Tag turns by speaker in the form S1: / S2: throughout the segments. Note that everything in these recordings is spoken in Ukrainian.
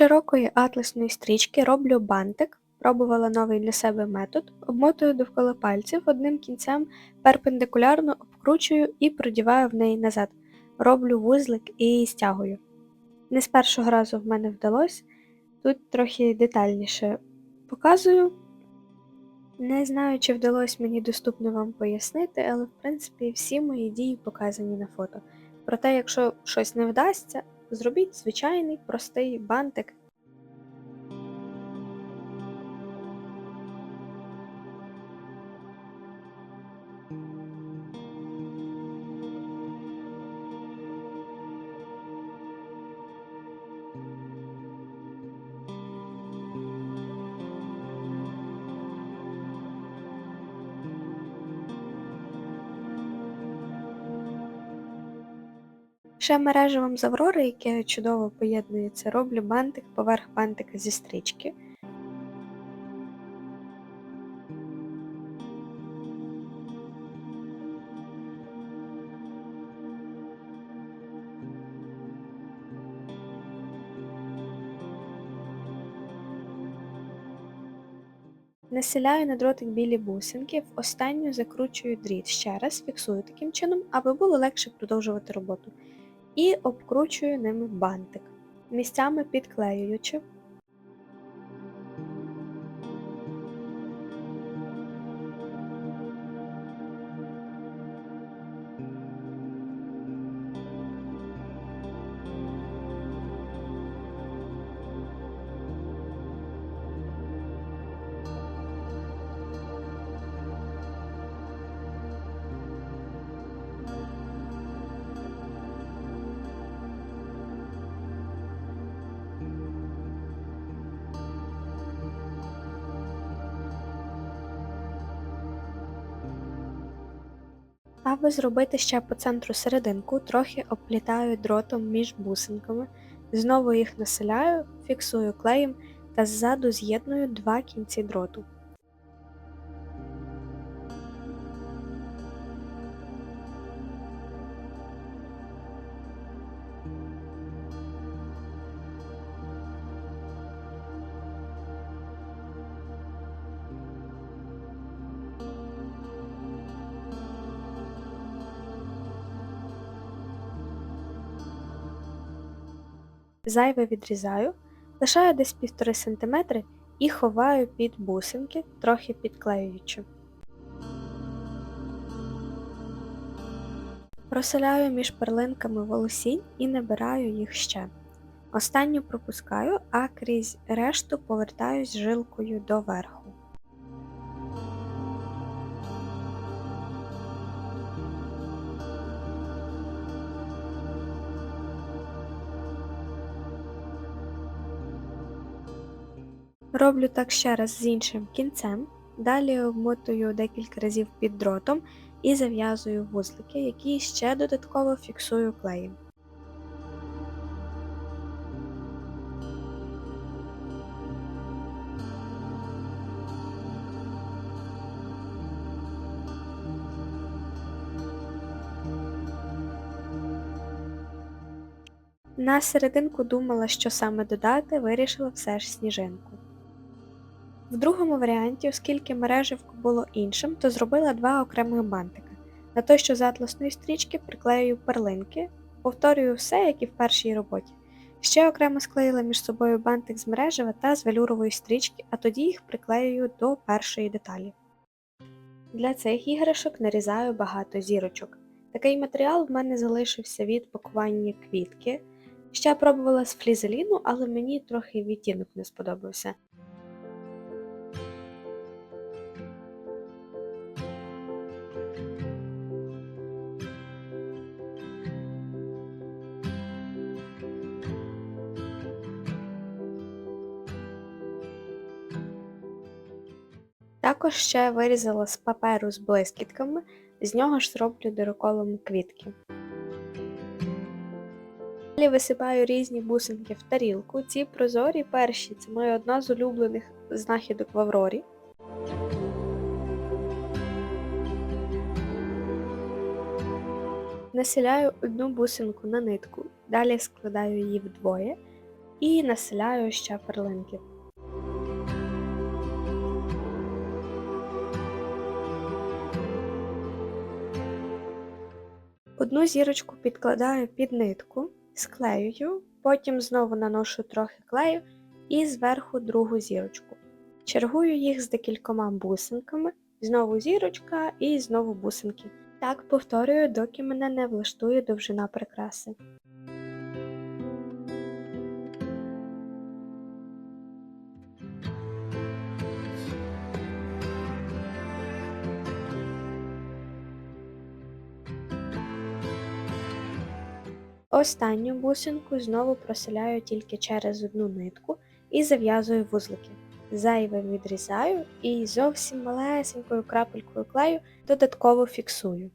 S1: Широкої атласної стрічки роблю бантик, пробувала новий для себе метод, обмотую довкола пальців одним кінцем перпендикулярно обкручую і продіваю в неї назад. Роблю вузлик і стягую. Не з першого разу в мене вдалося, тут трохи детальніше показую. Не знаю, чи вдалося мені доступно вам пояснити, але в принципі всі мої дії показані на фото. Проте, якщо щось не вдасться, зробіть звичайний простий бантик. Ще мережевим з Аврори, яке чудово поєднується, роблю бантик поверх бантика зі стрічки. Населяю на дротик білі бусинки, в останню закручую дріт ще раз, фіксую таким чином, аби було легше продовжувати роботу. І обкручую ними бантик, місцями підклеюючи. Аби зробити ще по центру серединку, трохи оплітаю дротом між бусинками, знову їх населяю, фіксую клеєм та ззаду з'єдную два кінці дроту. Зайве відрізаю, лишаю десь 1,5 см і ховаю під бусинки, трохи підклеюючи. Проселяю між перлинками волосінь і набираю їх ще. Останню пропускаю, а крізь решту повертаюсь жилкою до Роблю так ще раз з іншим кінцем, далі обмотую декілька разів під дротом і зав'язую вузлики, які ще додатково фіксую клеєм. На серединку думала, що саме додати, вирішила все ж сніжинку. В другому варіанті, оскільки мереживко було іншим, то зробила два окремих бантика. На той, що з атласної стрічки приклеюю перлинки, повторюю все, як і в першій роботі. Ще окремо склеїла між собою бантик з мережева та з велюрової стрічки, а тоді їх приклеюю до першої деталі. Для цих іграшок нарізаю багато зірочок. Такий матеріал в мене залишився від пакування квітки. Ще пробувала з флізеліну, але мені трохи відтінок не сподобався. Також ще вирізала з паперу з блискітками, з нього ж зроблю дироколом квітки. Далі висипаю різні бусинки в тарілку. Ці прозорі перші це моя одна з улюблених знахідок в Аврорі. Населяю одну бусинку на нитку, далі складаю її вдвоє, і населяю ще перлинки. Одну зірочку підкладаю під нитку, склеюю, потім знову наношу трохи клею і зверху другу зірочку. Чергую їх з декількома бусинками, знову зірочка і знову бусинки. Так повторюю, доки мене не влаштує довжина прикраси. Останню бусинку знову проселяю тільки через одну нитку і зав'язую вузлики. Зайве відрізаю і зовсім малесенькою крапелькою клею додатково фіксую.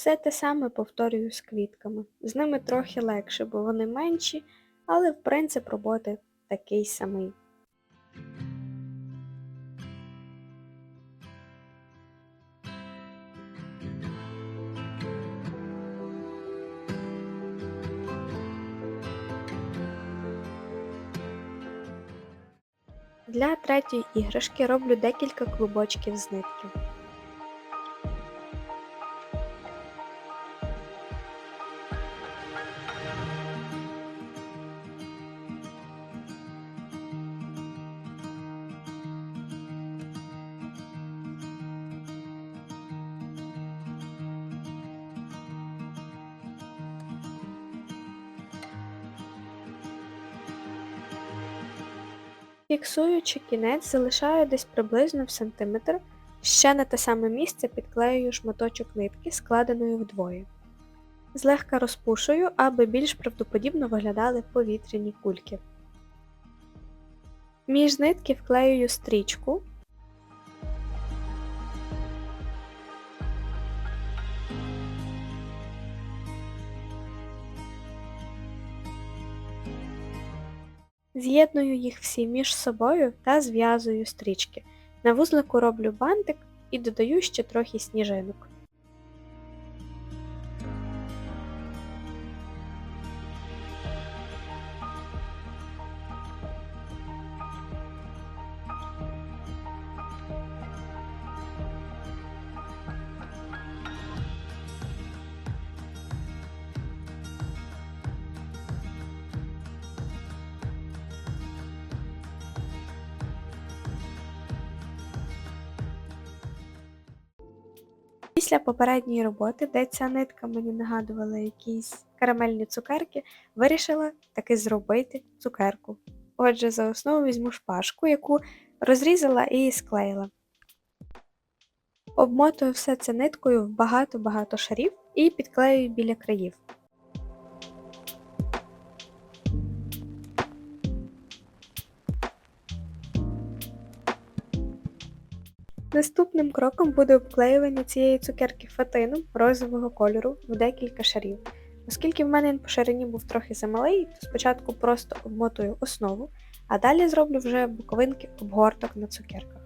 S1: Все те саме повторюю з квітками. З ними трохи легше, бо вони менші, але в принцип роботи такий самий. Для третьої іграшки роблю декілька клубочків з нитки. Фіксуючи кінець, залишаю десь приблизно в сантиметр, ще на те саме місце підклеюю шматочок нитки, складеної вдвоє. Злегка розпушую, аби більш правдоподібно виглядали повітряні кульки. Між нитки вклеюю стрічку. З'єдную їх всі між собою та зв'язую стрічки. На вузлику роблю бантик і додаю ще трохи сніжинок. Після попередньої роботи, де ця нитка мені нагадувала якісь карамельні цукерки, вирішила таки зробити цукерку. Отже, за основу візьму шпажку, яку розрізала і склеїла. Обмотую все це ниткою в багато-багато шарів і підклеюю біля країв. Наступним кроком буде обклеювання цієї цукерки фатином розового кольору в декілька шарів. Оскільки в мене він по ширині був трохи замалий, то спочатку просто обмотую основу, а далі зроблю вже боковинки обгорток на цукерках.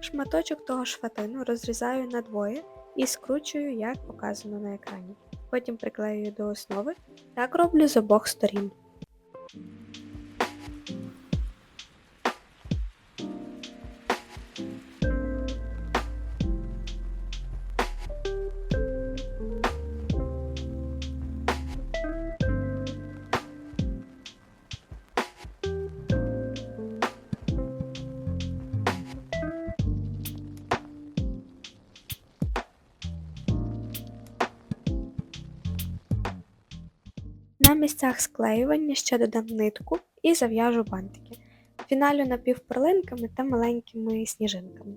S1: Шматочок того ж фатину розрізаю на двоє і скручую, як показано на екрані. Потім приклеюю до основи. Так роблю з обох сторін. На місцях склеювання ще додам нитку і зав'яжу бантики. фіналю напівперлинками та маленькими сніжинками.